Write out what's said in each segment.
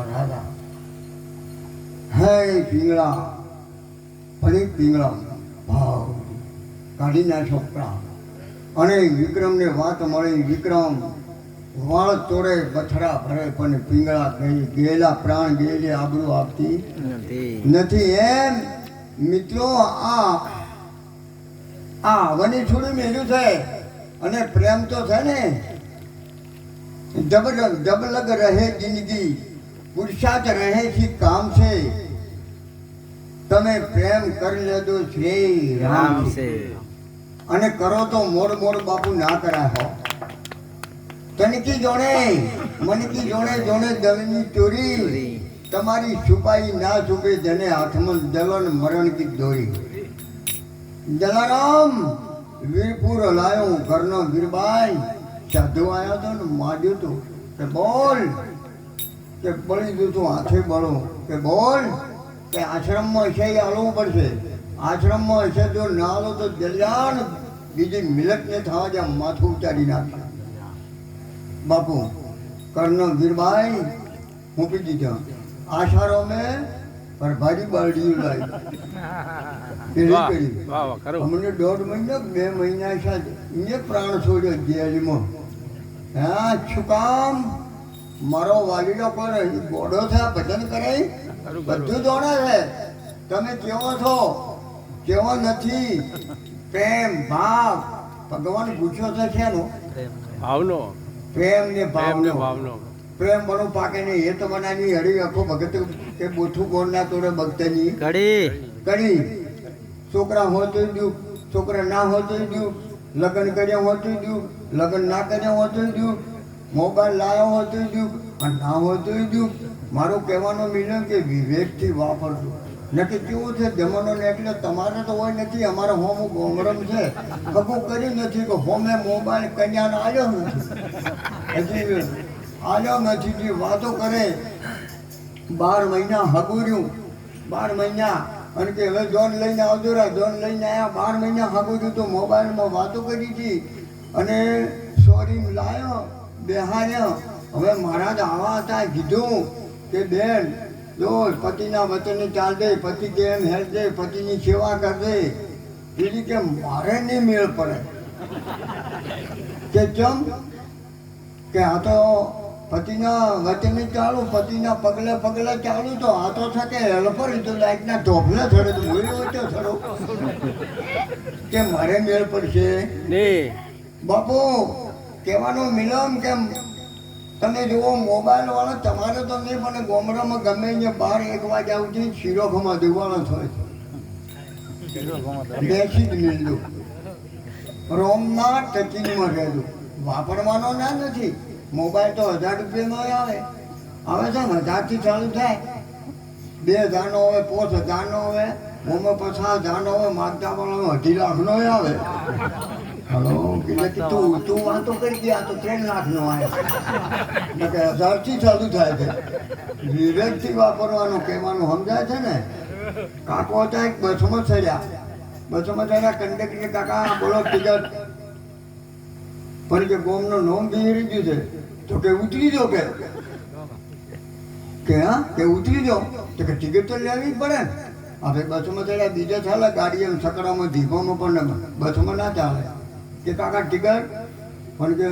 રાધા હે પીંગળા ફરી પીંગળા ભાવ કાઢી ના છોકરા અને વિક્રમને વાત મળી વિક્રમ વાળ તોડે બથરા ભરે પણ પીંગળા ગઈ ગયેલા પ્રાણ ગયેલી આબરૂ આપતી નથી. એમ? મિત્રો આ આ વની છોડી મેળ્યું છે. અને પ્રેમ તો છે ને? જબ જબલગ રહે જિંદગી. પુરુષાર્થ રહે છે કામ છે. તમે પ્રેમ કરી લેજો શ્રી રામ છે. અને કરો તો મોડ મોડ બાપુ ના કરા હો. તનકી જોણે મનકી જોણે જોણે દલની ચોરી. તમારી છુપાઈ ના છુપે જને હાથમાં દલન મરણ કી દોરી. જલારામ વીરપુર લાયો ઘરનો વીરબાઈ. સાધુ આવ્યો તો ને માર્યો તો બોલ. કે બળી દઉં તું હાથે બળો કે બોલ કે આશ્રમમાં હશે એ હાલવું પડશે. આશ્રમમાં હશે જો ના હાલો તો જલ્યાણ બીજી મિલકને થવા જ્યાં માથું ઉતારી નાખશે બાપુ કર્ણ વીરબાઈ મૂકી દીધા આશારો મેં પર ભારી બાલડી લાવી અમને દોઢ મહિનો બે મહિના સાથે પ્રાણ છોડ્યો જેલમાં. હા શું કામ? મારો વાલીડો પર ગોડો છે ભજન કરે બધું જોડે છે. તમે કેવો છો? કેવો નથી? પ્રેમ ભાવ. ભગવાન પૂછ્યો છે શેનો? ભાવનો. પ્રેમ ને ભાવનો. ને ભાવ ભાવનો. પ્રેમ બનો પાકે નહીં એ તો બનાની હરી આખો ભગત કે બોથું ગોળ ના તોડે ભક્તની. ઘડી. કરી છોકરા હોય તોય દુઃખ છોકરા ના હોય તોય દુઃખ. લગ્ન કર્યા હોય તોય દુઃખ લગ્ન ના કર્યા હોય તોય દુઃખ. મોબાઈલ લાવ્યો હોતું દુઃખ અને ના તોય દુઃખ. મારું કહેવાનો મિલન કે વિવેકથી વાપરજો. નક્કી કેવું છે, જમાનો એટલે તમારે તો હોય નથી, અમારે હોમ ગોમરમ છે. કબૂ કર્યું નથી કે હોમે મોબાઈલ કન્યાને આવ્યો નથી. એટલે આવ્યો નથી, જે વાતો કરે. બાર મહિના હગુર્યું. બાર મહિના, અને કે હવે જોન લઈને આવજો રા, જોન લઈને આવ્યા બાર મહિના હગુર્યું તો મોબાઈલમાં વાતો કરી હતી. અને સોરી લાયો. બેહાર્યો હવે મહારાજ આવા હતા કીધું કે બેન જો પતિના વચને ચાલ દે પતિ કે એમ હેલ દે પતિની સેવા કર દે. પેલી કે મારે નહીં મેળ પડે. કે ચમ? કે આ તો પતિના વચને ચાલુ પતિના પગલે પગલે ચાલુ તો આ તો થકે હેલ્પર તો લાઈટના ઢોફલે થડે તો મોઈ વચ્ચે થડો. કે મારે મેળ પડશે? બાપુ કહેવાનો મિલમ કેમ તમે જુઓ મોબાઈલ વાળા તમારે તો નહીં પણ ગોમરામાં ગમે અહીંયા બાર એક વાગે આવતી શિરોખમાં દેવાનો થાય બેસી જ મેળ્યું રોમના ટચિંગમાં રહેલું વાપરવાનો ના નથી. મોબાઈલ તો હજાર રૂપિયાનો આવે. હવે છે ને હજારથી ચાલુ થાય. બે હજારનો હોય પાંચ હજારનો હોય મોમાં પચાસ હજારનો હોય માગતા વાળો અઢી લાખનો આવે. એટલે કે તું તું વાતો કરી ગયા તો ત્રણ લાખનો આવે. કે હજારથી ચાલુ થાય છે. વિવેકથી વાપરવાનું કહેવાનું સમજાય છે ને? કાકો હતા એક બસમાં ચડ્યા. બસમાં ચડ્યા કંડક્ટર કાકા બોલો ટિકટ પણ કે ગોમનો નોમ બી ગયું છે. તો કે ઉતરી દો કે. કે હા? કે ઉતરી દો તો કે ટિકિટ તો લેવી જ પડે ને. આપણે બસમાં ચડ્યા બીજા ચાલે ગાડી એમ સકડામાં ધીમોમાં પણ ન- બસમાં ના ચાલે. કે કાકા ટિકટ પણ કે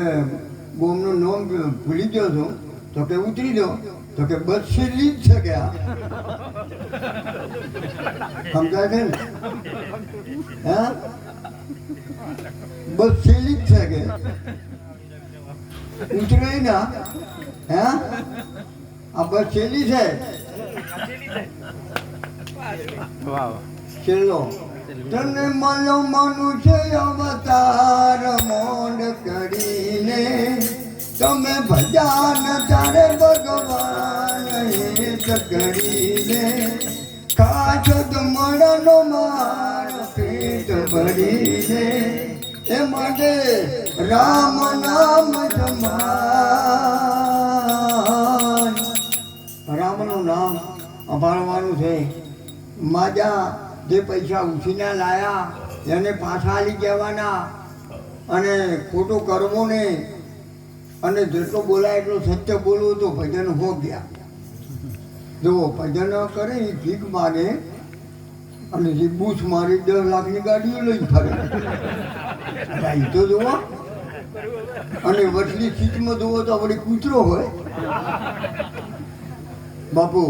બોમનું નોમ ભૂલી ગયો છું તો કે ઉતરી દો. તો કે બસ સીધી જ છે કે આ? સમજાય છે ને? હા? બસ સીધી જ છે કે? ઉતરે ના. હે? આ બસ છેલ્લી છે? વાહ વાહ છેલ્લો. તને મળો મનુષ્ય અવતાર મોડ કરીને. તમે ભજાન તારે ભગવાન હેત કરીને. કાચ મળનો માર પેટ ભરીને. એ માટે રામ નામ જમાન રામનું નામ અભાળવાનું છે. માજા જે પૈસા ઉછીના લાયા, એને પાછા આલી જવાના અને ખોટું કરવું નહીં. અને જેટલું બોલાય એટલું સત્ય બોલવું તો ભજન હો ગયા. જુઓ, ભજન કરે એ ભીખ માગે, અને જે બૂથ મારી દસ લાખની ગાડીઓ લઈ ફરે. એ તો જુઓ. અને વચલી સીટમાં જુઓ તો આપણી કૂતરો હોય. બાપુ,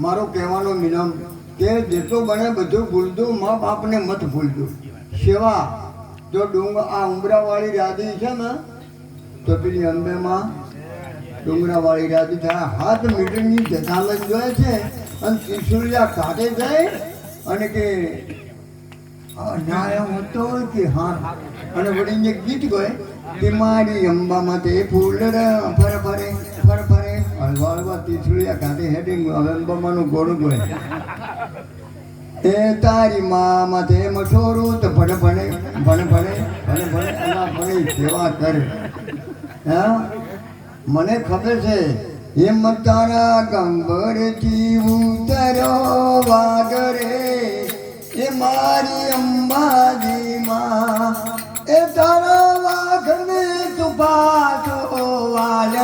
મારો કહેવાનો મિલમ કે જેટલો બને બધું ભૂલતું મા બાપને મત ભૂલતું સેવા, જો ડુંગ આ ઉમરાવાળી યાદી છે ને, તો પેલી અંબેમાં ડુંગરાવાળી રાજી થાય. હાથ મીટરની જથાલત જોયે છે અને ત્રિશુલિયા કાઢે જાય અને કે, આ ના હતો કે હા અને વળી જે ગીત ગોય, કે મારી અંબા માટે ફૂલ ફરે ફરે, ફર, ફરે. હળવા હળવા ત્રિશુલિયા કાઢે હેડિંગ, હવે અંબામાનું ગોળું ગોય. એ તારી મામાં તે મઠોરું તો ભણ, ભણે ભણ ભણે ભણ, ભણે એના ભણે, સેવા કરે. હા? મને ખબર છે એમ તારા ગંભરથી ઉતરો વાગરે. એ મારી અંબાજી માં, એ તારા વાઘને તું પાછો વાલ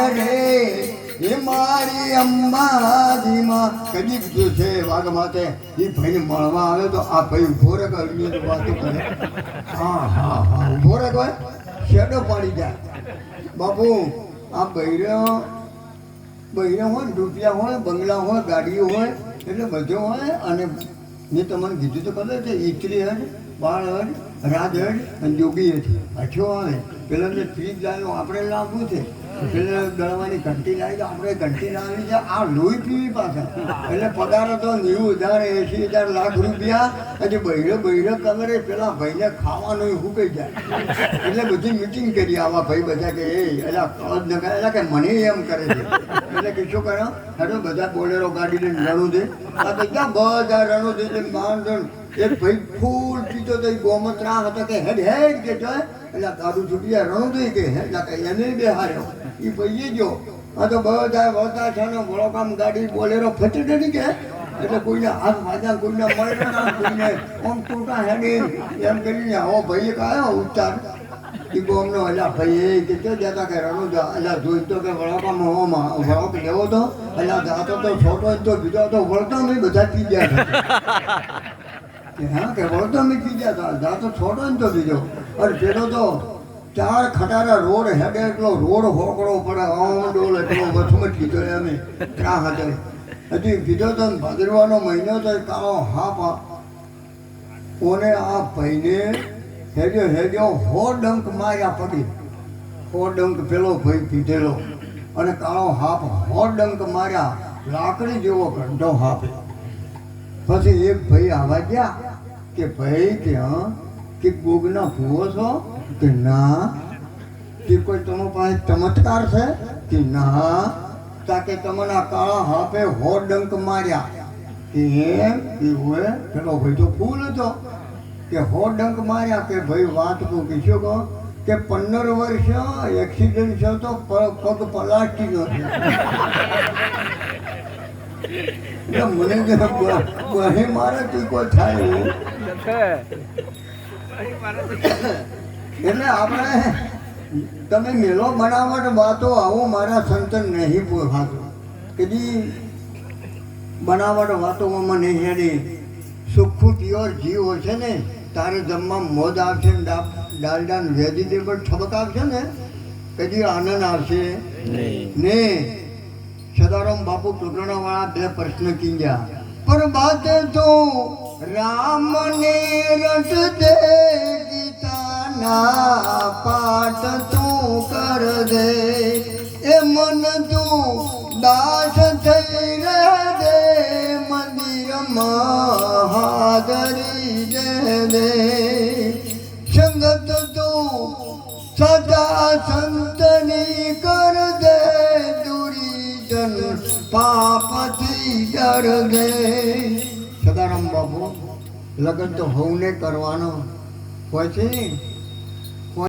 મારી અંબાજી માં કદી કીધું છે વાઘ માટે? એ ભાઈને મળવા આવે તો આ ભાઈ ઊભો રે કરીને વાતો કરે. હા હા હા, ઊભો રે કોઈ? શેડો પાડી જાય બાપુ, આ બૈરો બૈરો હોય ને રૂપિયા હોય, બંગલા હોય, ગાડીઓ હોય, એટલે બધું હોય અને મેં તમને કીધું તો ખબર છે ઈચરી હડ, બાળ હડ, રાજ હડ અને જોગી હજ અછો આવે. પેલા જે ત્રીસ લાલનું આપણે લાવવું છે. પેલા ગળવાની ઘંટી લાવી તો આપણે ઘંટી લાવી છે, આ લોહી પીવી પાછા. એટલે પગાર હતો નેવું હજાર એસી હજાર લાખ રૂપિયા, હજી બહેરો બહેરો કમરે પેલા ભાઈને ખાવાનું હુકાઈ જાય. એટલે બધી મિટિંગ કરી, આવા ભાઈ બધા કે, એ એટલે ફરજ ન કરે એટલે કે, મને એમ કરે છે. એટલે કે, શું કરો? હેડો, બધા બોલેરો ગાડી લઈને રણું દે. આ બધા બધા રણું દે છે માણસણ એક ભાઈ ફૂલ પીતો તો ગોમત્રા હતો કે, હેડ હેડ, કે જોય એટલે દારૂ છૂટી રણું કે એટલે કે એને બે હાર્યો એ પૈયે ગયો. આ તો બધા વળતા છે ને વળોકામ ગાડી બોલેરો ફટી ડરી કે? એટલે કોઈને હાથ વાજા કોઈને મળે કોઈને ઓમ ટૂંકા હેડી એમ કરીને આવો ભાઈએ કયો ઉચ્ચાર ઈ ગોમનો અલા ભાઈ એ કે કે જતા કે રણું જા અલા જોઈ તો કે વળાપા મોમાં વળાપ લેવો તો. અલા જાતો તો છોટો તો બીજો તો વળતા નહીં બધા પી ગયા. કે હા, કે વળતો મેં કીધા હતા જા તો છોટો જ તો બીજો અરે પેલો તો ચાર ખટારા રોડ હેડે એટલો રોડ હોકળો પડે, આમ ડોલ એટલો વચમાં કીધો અમે ત્યાં હતા હજી કીધો તો ને ભાદરવાનો મહિનો તો કાળો હાપ ઓને આ ભાઈને હેડ્યો હેડ્યો, હો ડંક માર્યા પડી હો ડંક પેલો ભાઈ પીધેલો. અને કાળો હાપ હો ડંક માર્યા. લાકડી જેવો ગંઢો હાપે. પછી એક ભાઈ આવા ગયા. કે ભાઈ કે હા કે ગોગના ભૂવો છો કે ના? કે કોઈ તમો પાસે ચમત્કાર છે કે ના? તાકે આ કાળા હાપે હો ડંક માર્યા. કે એમ? કે હોય પેલો ભાઈ તો ફૂલ હતો. કે હો ડંક માર્યા કે ભાઈ વાત કહું કે શું કહો? કે પંદર વર્ષ એક્સિડન્ટ થયો તો પગ પલાટી એટલે મને કહે બહે કોઈ થાય. એવું એટલે આપણે તમે મેલો બનાવટ વાતો આવો મારા સંતન નહીં પૂછાતું કદી બનાવટ વાતોમાં નહીં હેડી. સુખું પ્યોર જીવ હશે ને તારે જમવા મોદ આવશે ને ડા- વેદી દે પણ ઠબક આવશે ને કદી આનંદ આવશે? ને સદારામ બાપુ ટોટણા વાળા બે પ્રશ્ન કીધા પર બાત તો રામ ને રટ દે ગીતાના પાઠ તું કર દે. એ મન તું દાસ થઈ રહે દે મંદિરમાં હાજરી દે દે. સંગત તું સદા સંતની ડર દે સદારામ બાબુ લગ્ન તો હવને કરવાનો હોય છે ને?